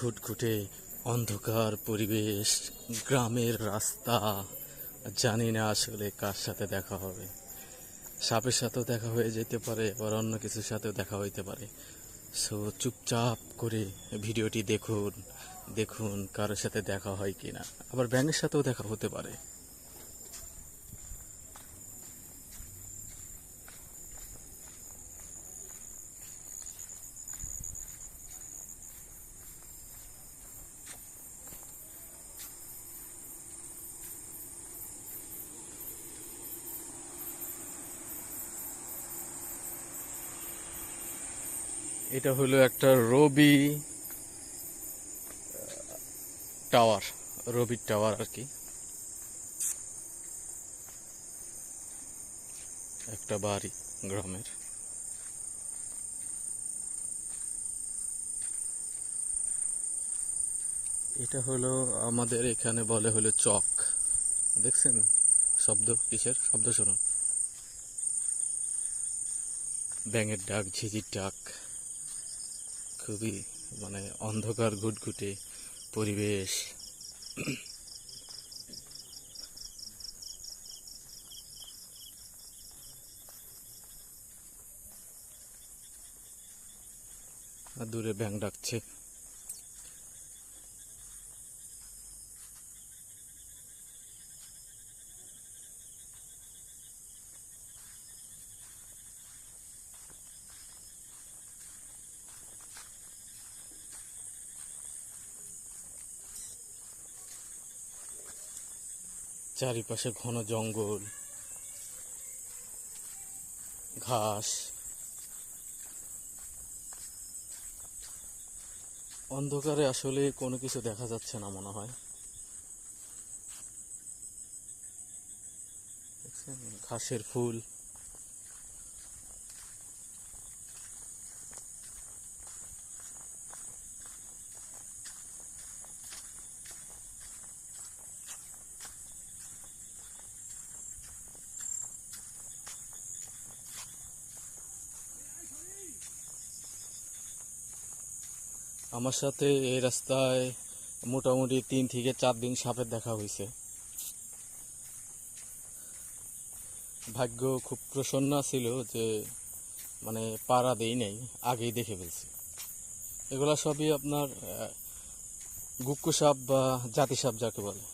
ঘুটঘুটে অন্ধকার পরিবেশ, গ্রামের রাস্তা। জানি না আসলে কার সাথে দেখা হবে। সাপের সাথেও দেখা হয়ে যেতে পারে, আবার অন্য কিছুর সাথেও দেখা হইতে পারে। সো চুপচাপ করে ভিডিওটি দেখুন দেখুন কারোর সাথে দেখা হয় কি না আবার ব্যাঙের সাথেও দেখা হতে পারে। এটা হলো একটা রবি টাওয়ার, রবির টাওয়ার আর কি। একটা বাড়ি গ্রামের। এটা হলো আমাদের এখানে বলে হলো চক। দেখছেন শব্দ কিসের? শব্দ শুনুন। ব্যাঙের ডাক, ঝিঝির ডাক। খুবই মানে অন্ধকার ঘুটঘুটে পরিবেশ। আর দূরে ব্যাং ডাকছে। চারিপাশে ঘন জঙ্গল, ঘাস, অন্ধকারে আসলে কোনো কিছু দেখা যাচ্ছে না মনে হয়। ঘাসের ফুল। আমার সাথে এই রাস্তায় মোটামুটি তিন থেকে চার দিন সাপের দেখা হয়েছে। ভাগ্য খুব প্রসন্ন ছিল যে মানে পাড়া দেই নাই, আগেই দেখে ফেলছি। এগুলা সবই আপনার গুক্ষ সাপ বা জাতি সাপ যাকে বলে।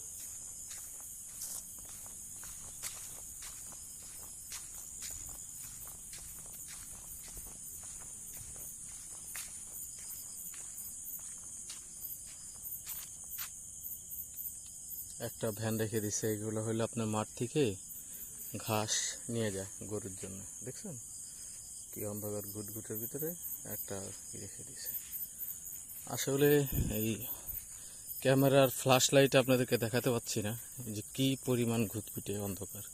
একটা ভ্যান রেখে দিছে, এগুলো হলো আপনার মাঠ থেকে ঘাস নিয়ে যায় গরুর জন্য। দেখছেন? কি অন্ধকার ঘুটঘুটের ভিতরে একটা রেখে দিছে। আসলে এই ক্যামেরার ফ্ল্যাশ লাইট আপনাদেরকে দেখাতে পাচ্ছি না যে কি পরিমাণ ঘুটঘুটে অন্ধকার।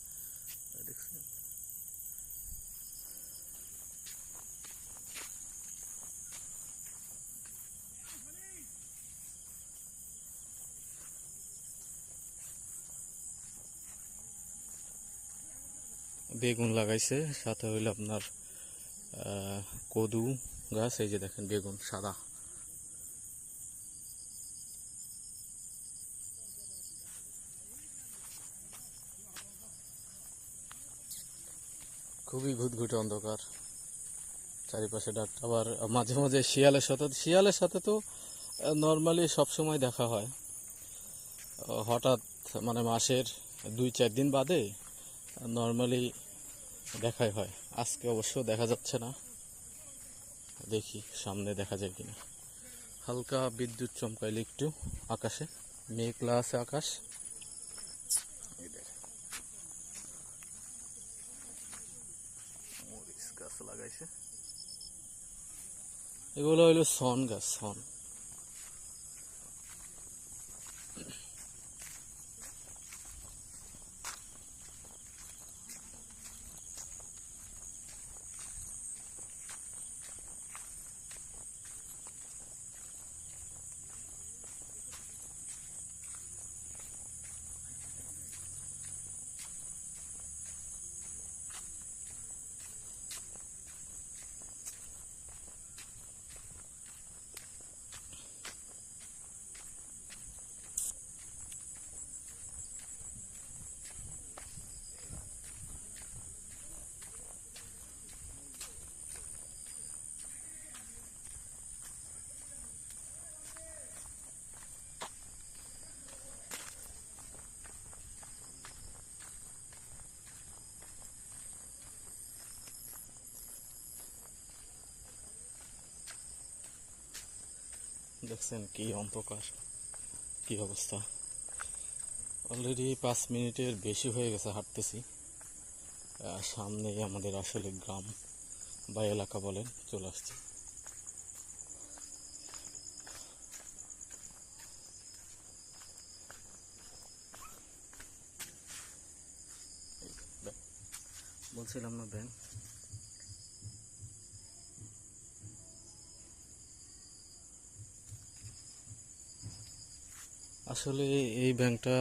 বেগুন লাগাইছে, সাথে হইল আপনার কদু গাছ, এই যে দেখেন বেগুন, সাদা। খুবই ঘুটঘুটে অন্ধকার। চারিপাশে ডাক, আবার মাঝে মাঝে শিয়ালের সাথে শিয়ালের সাথে তো নর্মালি সবসময় দেখা হয়। হঠাৎ মানে মাসের দুই চার দিন বাদে নর্মালি দেখাই হয়। আজকে অবশ্য দেখা যাচ্ছে না। দেখি সামনে দেখা যায় কিনা। হালকা বিদ্যুৎ চমকাইলে একটু আকাশে। মেঘলা আছে আকাশ। গাছ লাগাইছে। এগুলো হইল সন গাছ, সন। দেখছেন কি অন্ধকার, কি অবস্থা। অলরেডি পাঁচ মিনিটের বেশি হয়ে গেছে হাঁটতেছি। সামনেই আমাদের আসলে গ্রাম বা এলাকা বলেন, চলে আসছে। বলছিলাম না ব্যাংক আসলে এই ব্যাংকটা,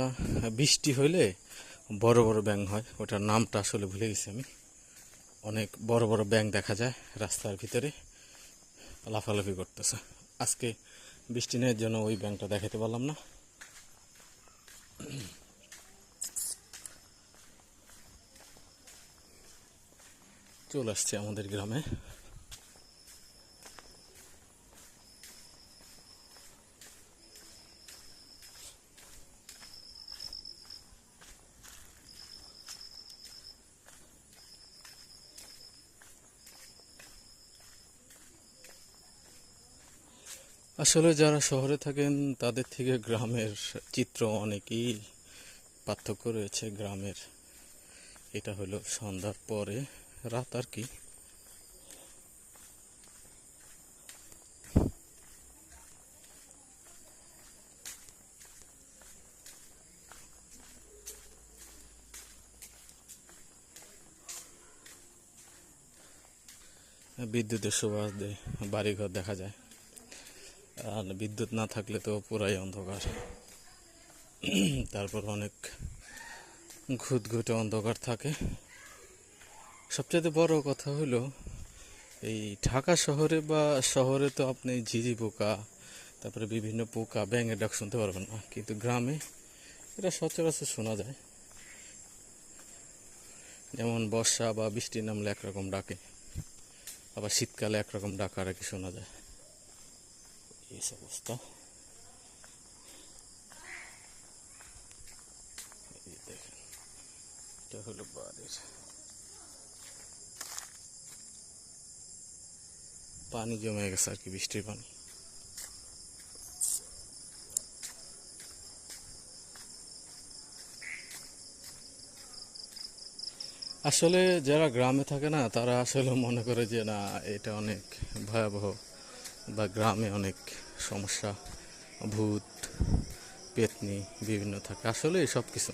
বৃষ্টি হইলে বড় বড় ব্যাংক হয়। ওটার নামটা আসলে ভুলে গেছি আমি। অনেক বড় বড় ব্যাংক দেখা যায় রাস্তার ভিতরে। লাফালাফি করতেছে। আজকে বৃষ্টি নেই জন্য ওই ব্যাংকটা দেখাতে পারলাম না। চলে আসছে আমাদের গ্রামে। আসলে যারা শহরে থাকেন, তাদের থেকে গ্রামের চিত্র অনেকই পার্থক্য রয়েছে। গ্রামের এটা হলো সন্ধ্যার পরে রাত আর কি। বিদ্যুতের সুবাদে বাড়িঘর দেখা যায়। আর বিদ্যুৎ না থাকলে তো পুরাই অন্ধকার। তারপর অনেক ঘুটঘুটে অন্ধকার থাকে। সবচেয়ে বড় কথা হলো, এই ঢাকা শহরে বা শহরে তো আপনি ঝিঝি পোকা, তারপরে বিভিন্ন পোকা, ব্যাঙের ডাক শুনতে পারবেন না। কিন্তু গ্রামে এটা সচরাচর শোনা যায়। যেমন বর্ষা বা বৃষ্টি নামলে একরকম ডাকে, আবার শীতকালে একরকম ডাকা আর কি শোনা যায়। এই অবস্থা দেখেন এটা হলো বাড়ির পানি জমে গেছে আর কি বৃষ্টির পানি আসলে যারা গ্রামে থাকে না, তারা আসলে মনে করে যে না, এটা অনেক ভয়াবহ বা গ্রামে অনেক সমস্যা, ভূত, পেতনি বিভিন্ন থাকে। আসলে সব কিছু।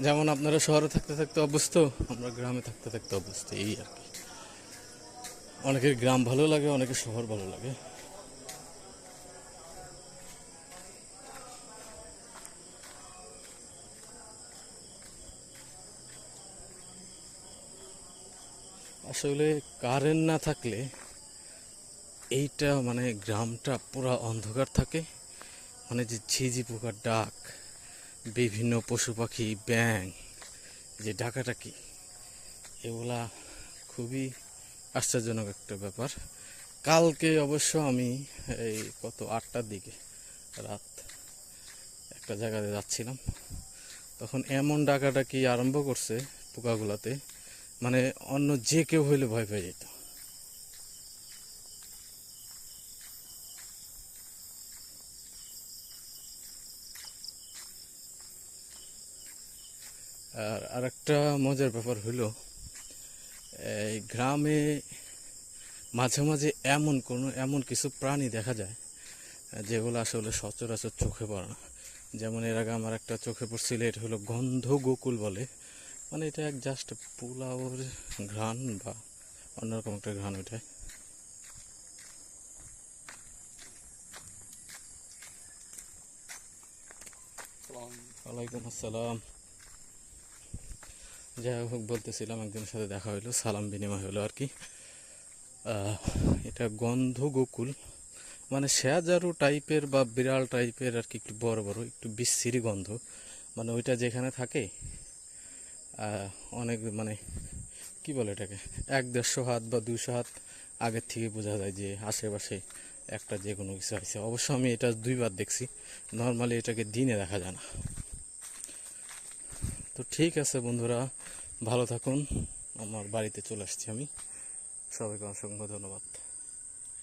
যেমন আপনারা শহরে থাকতে থাকতে অভ্যস্ত, আমরা গ্রামে থাকতে থাকতে অভ্যস্ত, এই আর কি। অনেকের গ্রাম ভালো লাগে, অনেকের শহর ভালো লাগে। আসলে কারেন্ট না থাকলে এইটা মানে গ্রামটা পুরো অন্ধকার থাকে। মানে যে ঝিঝি পোকার ডাক, বিভিন্ন পশু পাখি ব্যাং যে ডাকাটাকি এগুলা খুবই আশ্চর্যজনক একটা ব্যাপার। কালকে অবশ্য আমি এই কত আটটার দিকে, রাত একটা জায়গাতে যাচ্ছিলাম। তখন এমন ডাকাডাকি আরম্ভ করছে পোকাগুলাতে মানে অন্য যে কেউ হইলে ভয় পেয়ে যেত। আর আরেকটা মজার ব্যাপার হলো এই গ্রামে মাঝে মাঝে এমন কোনো এমন কিছু প্রাণী দেখা যায় যেগুলো আসলে সচরাচর চোখে পড়ে না। যেমন এর আগে আমার একটা চোখে পড়ছিল এটা হলো গন্ধ গোকুল বলে। মানে এটা এক জাস্ট পোলাওর ঘ্রাণ বা অন্যরকম একটা ঘ্রাণ ওইটায় ওয়ালাইকুম আসসালাম। যাই হোক, বলতেছিলাম একজনের সাথে দেখা হইল, সালাম বিনিময় হলো আর কি। এটা গন্ধ গোকুল মানে শেয়াজারু টাইপের বা বিড়াল টাইপের আর কি, একটু বড় বড়, একটু বিচ্ছিরি গন্ধ। মানে ওইটা যেখানে থাকে অনেক মানে কি বলে এটাকে, এক দেড়শো হাত বা দুশো হাত আগের থেকে বোঝা যায় যে আশেপাশে একটা যে কোনো কিছু আছে। অবশ্য আমি এটা দুইবার দেখছি, নর্মালি এটাকে দিনে দেখা যায় না। তো ঠিক আছে বন্ধুরা ভালো থাকুন। আমার বাড়িতে চলে আসছি আমি। সবাইকে অসংখ্য ধন্যবাদ।